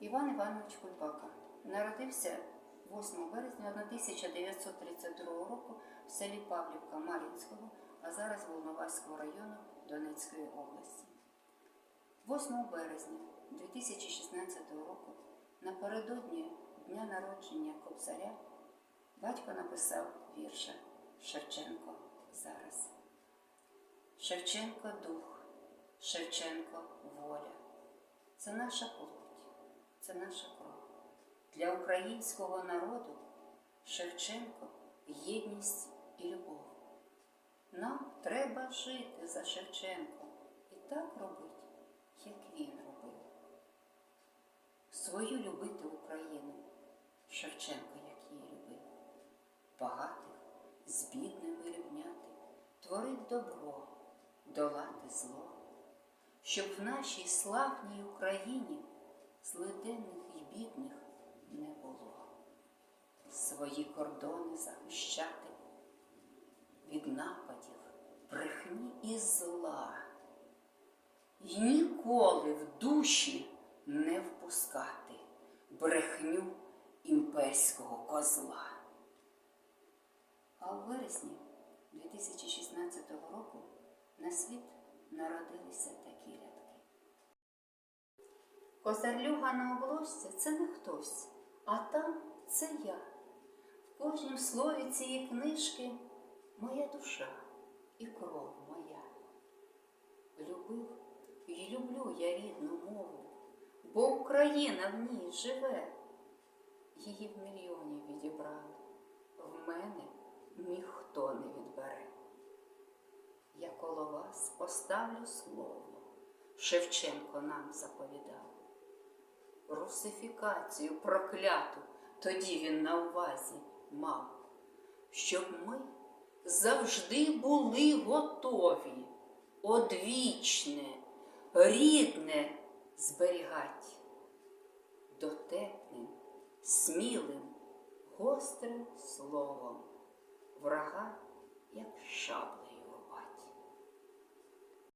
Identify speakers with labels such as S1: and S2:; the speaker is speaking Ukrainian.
S1: Іван Іванович Кульбака народився 8 березня 1932 року в селі Павлівка Мар'їнського, а зараз Волноваського району Донецької області. 8 березня 2016 року, напередодні дня народження Кобзаря, батько написав вірша Шевченко зараз. Шевченко дух, Шевченко воля. Це наша плоть, це наша кров. Для українського народу Шевченко єдність і любов. Нам треба жити за Шевченко і так робити, як він робив. Свою любити Україну, Шевченко, як її любив, багатих з бідними рівняти, творить добро, долати зло, щоб в нашій славній Україні злиденних і бідних не було. Свої кордони захищати від нападів, брехні і зла, І ніколи в душі не впускати брехню імперського козла. А у вересні 2016 року на світ народилися такі рядки. Козарлюга на обложці це не хтось, а там це я. В кожнім слові цієї книжки моя душа і кров моя. Любив і люблю я рідну мову, бо Україна в ній живе. Її в мільйоні відібрали, в мене ніхто не відбере. Я коло вас поставлю слово, Шевченко нам заповідав. Русифікацію прокляту тоді він на увазі мав, щоб ми завжди були готові одвічне, рідне зберігать, дотепним, смілим, гострим словом, врага, як шаблею